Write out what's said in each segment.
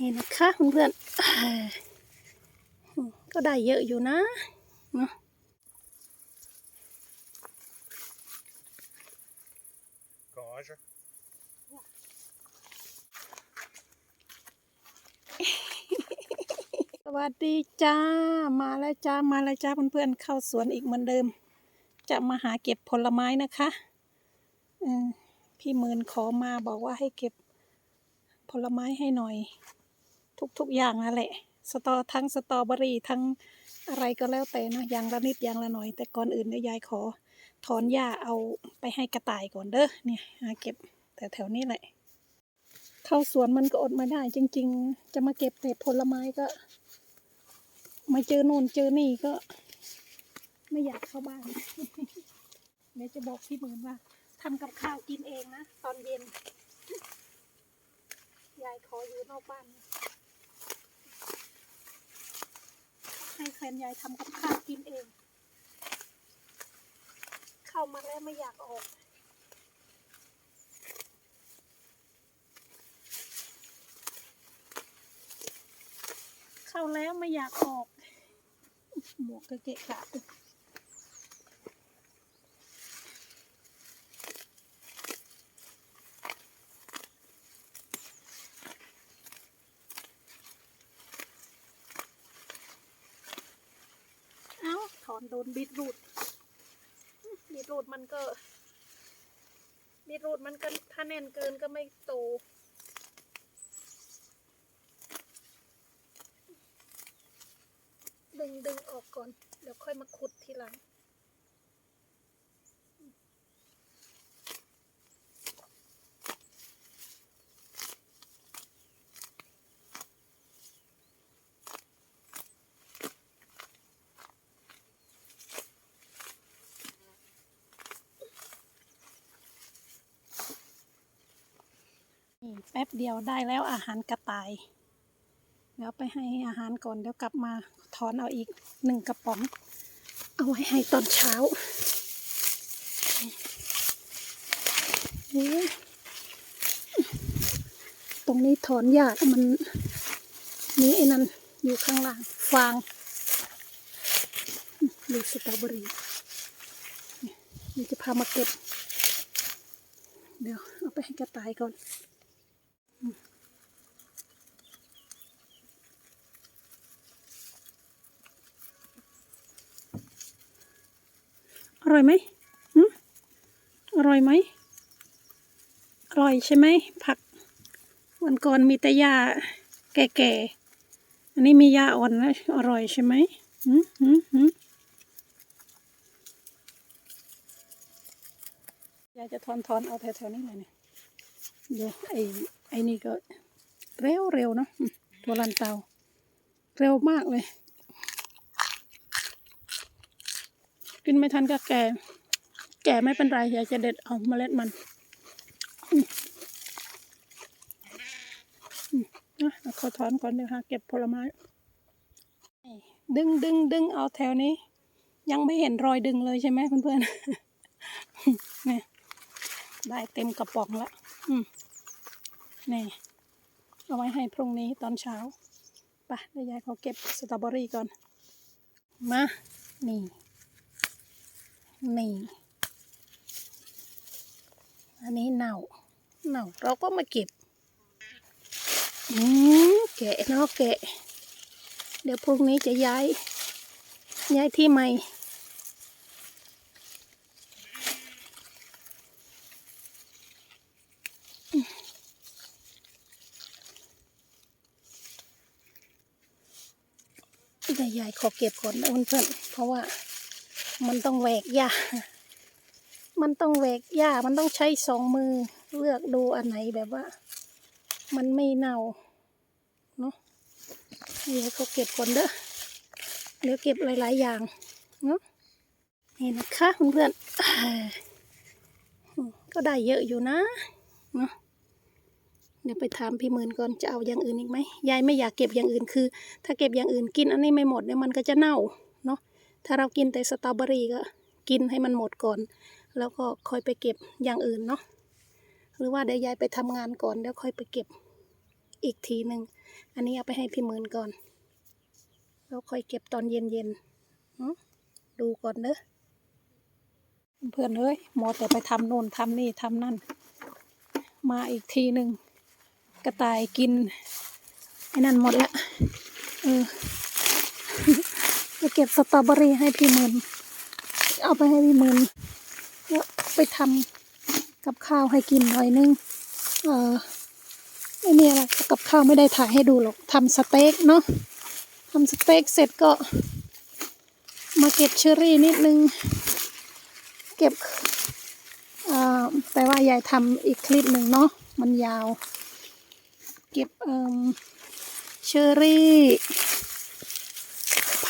นี่นะคะเพื่อนๆอ่าก็ได้เยอะอยู่นะเนาะ Gage. สวัสดีจ้า มาแล้วจ้า มาแล้วจ้าเพื่อนๆเข้าสวนอีกเหมือนเดิม จะมาหาเก็บผลไม้นะคะเออพี่หมื่นขอมาบอกว่าให้เก็บผลไม้ให้หน่อย ทุกๆอย่างนั่นแหละ สตอทั้งสตอเบอรี่ทั้งอะไรก็แล้วแต่นะอย่างละนิดอย่างละหน่อย แต่ก่อนอื่นเดี๋ยวยายขอถอนหญ้าเอาไปให้กระต่ายก่อนเด้อเนี่ยหาเก็บแต่แถวนี้แหละเข้าสวนมันก็อดไม่ได้จริง ๆ จะมาเก็บแต่ผลไม้ก็ มาเจอโน่นเจอนี่ก็ ไม่อยากเข้าบ้านเดี๋ยวจะบอกพี่หมื่นว่าทำกับข้าวกินเองนะ ตอนเย็นยายขออยู่นอกบ้านนะ ให้แฟนยายทำกับข้าวกินเอง เข้ามาแล้วไม่อยากออกเข้าแล้วไม่อยากออก หมวกกระเกะกะเอ้า ถอน โดนบีทรูดบีทรูดมันก็บีทรูดมันก็ถ้าแน่นเกินก็ไม่โตดึงดึงออกก่อน เดี๋ยวค่อยมาขุดทีหลัง ป๊บเดียวได้แล้วอาหารกระต่าย เดี๋ยวไปให้อาหารก่อนเดี๋ยวกลับมาถอนเอาอีกหนึ่งกระป๋อง เอาไว้ให้ตอนเช้านี่ตรงนี้ถอนหญ้ามันนี่ไอ้นั่นอยู่ข้างล่างฟางดูสตรอเบอรี่นี่จะพามาเก็บ เดี๋ยวเอาไปให้กระต่ายก่อน ร่อยไหมหืมอร่อยไหมอร่อยใช่ไหมผัก วันก่อนมีแต่หญ้าแก่ๆ อันนี้มีหญ้าอ่อนนะอร่อยใช่ไหมหืมหืมหืมยาจะทอนทอนๆเอาแถวๆนี้เลยเนี่ยเดี๋ยวไอ้ไอ้นี่ก็เร็วเร็วๆเนอะตัวลันเตา เร็วมากเลย กินไม่ทันก็แก่ แก่ไม่เป็นไรอยากจะเด็ดเอาเมล็ดมันนะขอถอนก่อนเดี๋ยวหาเก็บผลไม้ ดึงดึงดึงเอาแถวนี้ ยังไม่เห็นรอยดึงเลยใช่ไหมเพื่อนๆนี่ได้เต็มกระป๋องละอืมนี่ เอาไว้ให้พรุ่งนี้ตอนเช้าไปเดี๋ยวยายขอเก็บสตรอเบอรี่ก่อน มา นี่ นี่ อันนี้เน่า เน่าเราก็มาเก็บ อืมแกะเนาะแกะ เดี๋ยวพรุ่งนี้จะย้าย ย้ายที่ใหม่แต่ยายขอเก็บก่อนนะเพื่อนๆเพราะว่า มันต้องแหวกหญ้า มันต้องแหวกหญ้า มันต้องใช้สองมือเลือกดูอันไหนแบบว่า มันไม่เน่าเนาะเดี๋ยวเขาเก็บก่อนเด้อเดี๋ยวเก็บหลาย ๆ อย่างเนาะนี่นะคะเพื่อนๆก็ได้เยอะอยู่นะเนาะเดี๋ยวไปถามพี่หมื่นก่อนจะเอาอย่างอื่นอีกไหมยายไม่อยากเก็บอย่างอื่นคือ ถ้าเก็บอย่างอื่นกินอันนี้ไม่หมดเนี่ยมันก็จะเน่า ถ้าเรากินแต่สตรอเบอรี่ก็กินให้มันหมดก่อน แล้วก็ค่อยไปเก็บอย่างอื่นเนาะหรือว่าเดี๋ยวยายไปทำงานก่อนเดี๋ยวค่อยไปเก็บอีกทีหนึ่งอันนี้เอาไปให้พี่หมื่นก่อน แล้วค่อยเก็บตอนเย็นๆหึดูก่อนเด้อเพื่อนเอ้ยหมอแต่ไปทำโน่นทำนี่ทำนั่น มาอีกทีหนึ่งกระต่ายกินไอ้นั่นหมดละเออ ก็บสตรอเบอรี่ให้พี่มืนเอาไปให้พี่มืนแล้วไปทำกับข้าวให้กินหน่อยนึง เออไอ้เนี่ยแหละกับข้าวไม่ได้ถ่ายให้ดูหรอกทำสเต็กเนาะทำสเต็กเสร็จก็ มาเก็บเชอรี่นิดนึง เก็บอ่าแต่ว่ายายทำอีกคลิปหนึ่งเนาะมันยาว เก็บเอ่มเชอรี่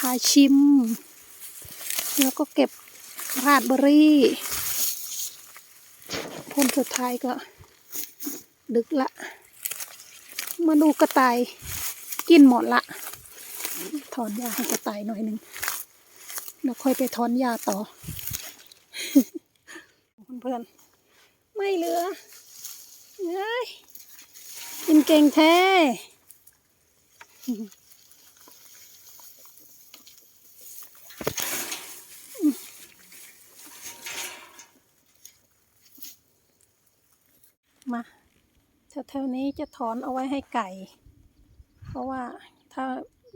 าชิม แล้วก็เก็บราดเบอร์รี่ผลสุดท้ายก็ดึกละ มาดูกระต่ายกินหมดละ ถอนหญ้าให้กระต่ายหน่อยหนึ่งแล้วค่อยไปถอนหญ้าต่อ เพื่อนๆ ไม่เหลือเฮ้ยกินเก่งแท้ มาแถวๆนี้จะถอนเอาไว้ให้ไก่ เพราะว่าถ้า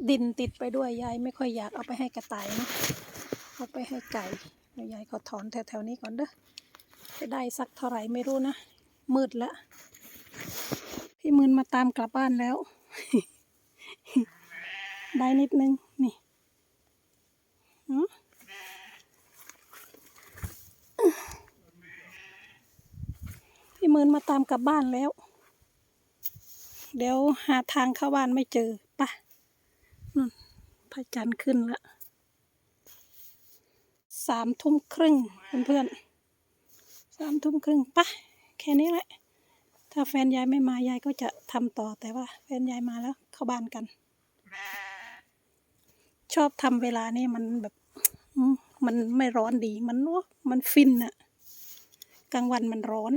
ดินติดไปด้วยยายไม่ค่อยอยากเอาไปให้กระต่ายนะเอาไปให้ไก่ยายก็ถอนแถวๆนี้ก่อนเด้อจะได้สักเท่าไหร่ไม่รู้นะมืดแล้วพี่มืนมาตามกลับบ้านแล้ว ได้นิดนึงนี่หือ พี่มืนมาตามกลับบ้านแล้ว เดี๋ยวหาทางเข้าบ้านไม่เจอปะนู่นพระจันทร์ขึ้นละสามทุ่มครึ่งเพื่อนๆสามทุ่มครึ่งปะแค่นี้แหละ ถ้าแฟนยายไม่มายายก็จะทำต่อแต่ว่า แฟนยายมาแล้วเข้าบ้านกัน ชอบทำเวลานี่มันแบบมมันไม่ร้อนดี มันวะมันฟินอะกลางวันมันร้อน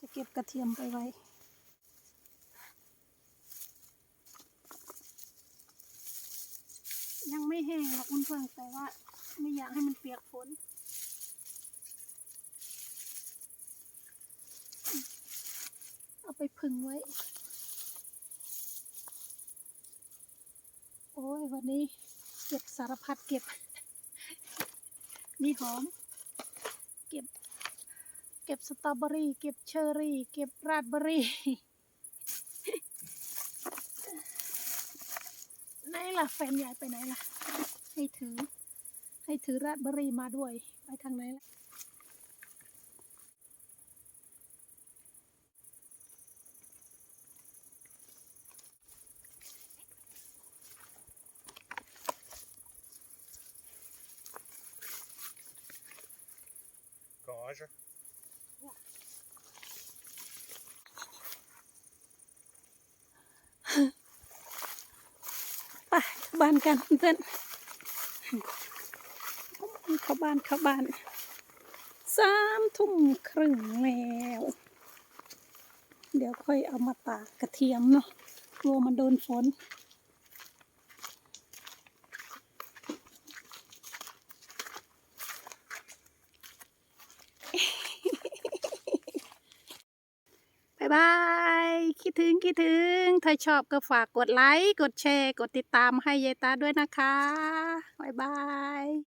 จะเก็บกระเทียมไปไว้ ยังไม่แห้งหรอกเพื่อนแต่ว่า ไม่อยากให้มันเปียกฝนเอาไปพึ่งไว้ โอ้ยวันนี้เก็บสารพัดเก็บ มีหอม เก็บสตรอเบอรี่ เก็บเชอร์รี่ เก็บราดเบอรี่ ไหนล่ะแฟนยายไปไหนล่ะ ให้ถือ ให้ถือราดเบอรี่มาด้วย ไปทางไหนล่ะ ปเข้าบ้านกันเพื่อนเข้าบ้านเข้าบ้านสามทุ่มครึ่งแล้ว เดี๋ยวค่อยเอามาตากกระเทียมเนาะกลัวมันโดนฝนบายบาย คิดถึงคิดถึง ถ้าชอบก็ฝากกดไลค์ กดแชร์ กดติดตามให้ยายตาด้วยนะคะบายบาย